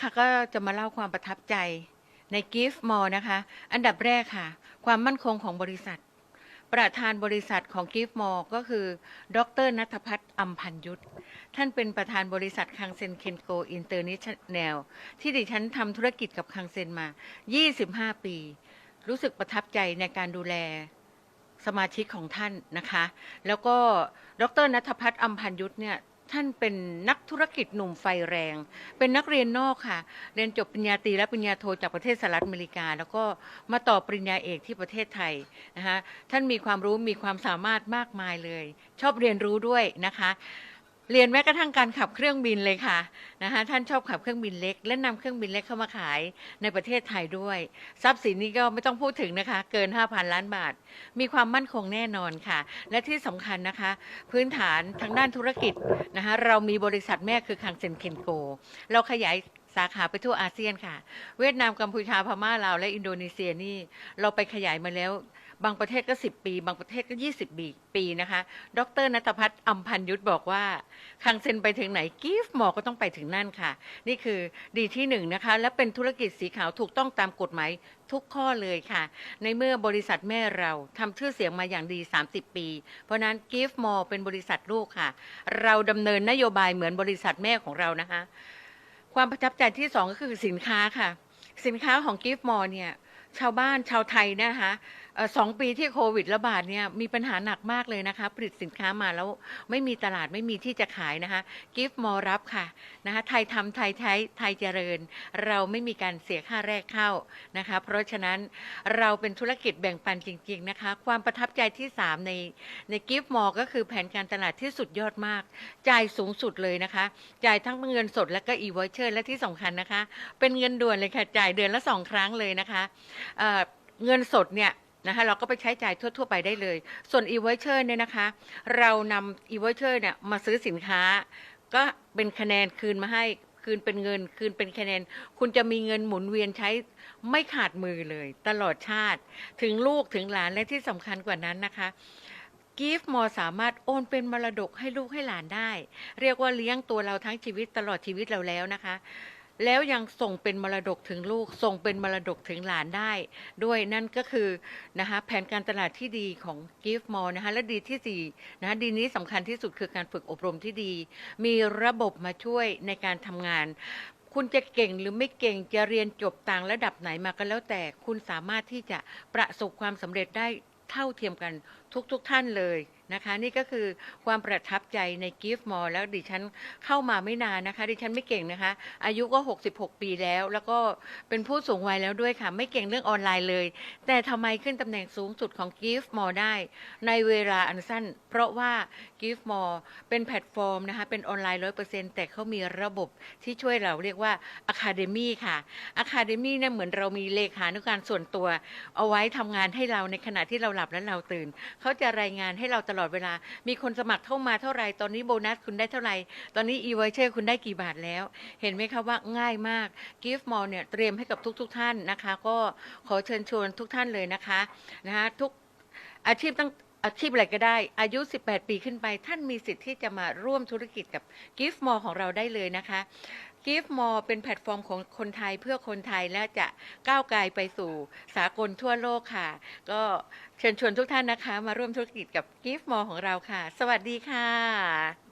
ค่ะก็จะมาเล่าความประทับใจใน Gift Mall นะคะ อันดับแรกค่ะ ความมั่นคงของบริษัท ประธานบริษัทของ Gift Mall ก็คือ ดรนัทพัฒน์อัมพันยุทธท่านเป็นประธานบริษัทคังเซนเคนโกอินเตอร์เนชั่นแนลที่ดิฉันทำธุรกิจกับคังเซนมา 25 ปี รู้สึกประทับใจในการดูแลสมาชิกของท่านนะคะ แล้วก็ดรนัทพัฒน์อัมพันยุทธเนี่ย ท่านเป็นนักธุรกิจหนุ่มไฟแรง เป็นนักเรียนนอกค่ะ เรียนจบปริญญาตรีและปริญญาโทจากประเทศสหรัฐอเมริกา แล้วก็มาต่อปริญญาเอกที่ประเทศไทยนะคะท่านมีความรู้มีความสามารถมากมายเลย ชอบเรียนรู้ด้วยนะคะ เรียนแม้กระทั่งการขับเครื่องบินเลยค่ะนะคะท่านชอบขับเครื่องบินเล็ก และนำเครื่องบินเล็กเข้ามาขายในประเทศไทยด้วย ทรัพย์สินนี้ก็ไม่ต้องพูดถึงนะคะ เกิน 5,000 ล้านบาท มีความมั่นคงแน่นอนค่ะ และที่สำคัญนะคะ พื้นฐานทางด้านธุรกิจนะคะเรามีบริษัทแม่คือคังเซนเคนโก เราขยายสาขาไปทั่วอาเซียนค่ะ เวียดนามกัมพูชาพม่าลาวและอินโดนีเซียนี่เราไปขยายมาแล้ว บางประเทศก็ 10 ปี บางประเทศก็ 20 ปีปีนะคะ ดรนัทพัฒน์อัมพันยุทธบอกว่าคังเซนไปถึงไหนกิฟต์หมอก็ต้องไปถึงนั่นค่ะ นี่คือดีที่หนึ่งนะคะ และเป็นธุรกิจสีขาวถูกต้องตามกฎหมายทุกข้อเลยค่ะ ในเมื่อบริษัทแม่เราทำชื่อเสียงมาอย่างดี 30 ปี เพราะนั้นกิฟต์มอเป็นบริษัทลูกค่ะ เราดำเนินนโยบายเหมือนบริษัทแม่ของเรานะคะ ความประทับใจที่สองก็คือสินค้าค่ะ สินค้าของกิฟต์มอเนี่ย ชาวบ้านชาวไทยนะคะ สองปีที่โควิดระบาดเนี่ยมีปัญหาหนักมากเลยนะคะ ผลิตสินค้ามาแล้วไม่มีตลาดไม่มีที่จะขายนะคะ กิฟต์มอรับค่ะนะคะไทยทำไทยใช้ไทยเจริญ เราไม่มีการเสียค่าแรกเข้านะคะ เพราะฉะนั้นเราเป็นธุรกิจแบ่งปันจริง ๆนะคะ ความประทับใจที่ 3 ในในกิฟต์มอก็คือแผนการตลาดที่สุดยอดมาก จ่ายสูงสุดเลยนะคะ จ่ายทั้งเงินสดและก็อีวอเชอร์และที่สำคัญนะคะ เป็นเงินด่วนเลยค่ะจ่ายเดือนละสองครั้งเลยนะคะเเงินสดเนี่ย นะคะเราก็ไปใช้จ่ายทั่ว ๆ ไปได้เลย ส่วน e v o u c h e r เนี่ยนะคะ เรานำ e v o u c h e r เนี่ยมาซื้อสินค้า ก็เป็นคะแนนคืนมาให้คืนเป็นเงิน คืนเป็นคะแนน คุณจะมีเงินหมุนเวียนใช้ไม่ขาดมือเลย ตลอดชาติ ถึงลูกถึงหลานและที่สำคัญกว่านั้นนะคะกิฟต์มอสามารถโอนเป็นมรดกให้ลูกให้หลานได้ เรียกว่าเลี้ยงตัวเราทั้งชีวิตตลอดชีวิตเราแล้วนะคะ แล้วยังส่งเป็นมรดกถึงลูก ส่งเป็นมรดกถึงหลานได้ ด้วยนั่นก็คือนะคะแผนการตลาดที่ดีของ Gift Mall นะคะและดีที่สี่นะคะดีนี้สำคัญที่สุดคือการฝึกอบรมที่ดี มีระบบมาช่วยในการทำงานคุณจะเก่งหรือไม่เก่งจะเรียนจบต่างระดับไหนมาก็แล้วแต่ คุณสามารถที่จะประสบความสำเร็จได้เท่าเทียมกันทุกๆทท่านเลยนะคะ นี่ก็คือความประทับใจใน Gift Mall แล้วดิฉันเข้ามาไม่นานนะคะ ดิฉันไม่เก่งนะคะ อายุก็ 66 ปีแล้ว แล้วก็เป็นผู้สูงวัยแล้วด้วยค่ะ ไม่เก่งเรื่องออนไลน์เลย แต่ทำไมขึ้นตำแหน่งสูงสุดของ Gift Mall ได้ ในเวลาอันสั้น เพราะว่า Gift Mall เป็นแพลตฟอร์มนะคะ เป็นออนไลน์ 100%แต่เขามีระบบที่ช่วยเราเรียกว่า Academy ค่ะ Academy เนี่ยเหมือนเรามีเลขานุการส่วนตัว เอาไว้ทำงานให้เราในขณะที่เราหลับและเราตื่นเขาจะรายงานให้เราตลอดเวลา มีคนสมัครเข้ามาเท่าไหร่ตอนนี้โบนัสคุณได้เท่าไหร่ ตอนนี้อีเวเชอร์คุณได้กี่บาทแล้ว เห็นไหมคะว่าง่ายมาก Gift Mall เนี่ยเตรียมให้กับทุกๆทท่านนะคะ ก็ขอเชิญชวนทุกท่านเลยนะคะนะคะทุกอาชีพตั้ง อาชีพอะไรก็ได้ อายุ 18 ปีขึ้นไป ท่านมีสิทธิ์ที่จะมาร่วมธุรกิจกับ Gift Mall ของเราได้เลยนะคะ Gift Mall เป็นแพลตฟอร์มของคนไทยเพื่อคนไทยและจะก้าวไกลไปสู่สากลทั่วโลกค่ะ ก็เชิญชวนทุกท่านนะคะ มาร่วมธุรกิจกับ Gift Mall ของเราค่ะ สวัสดีค่ะ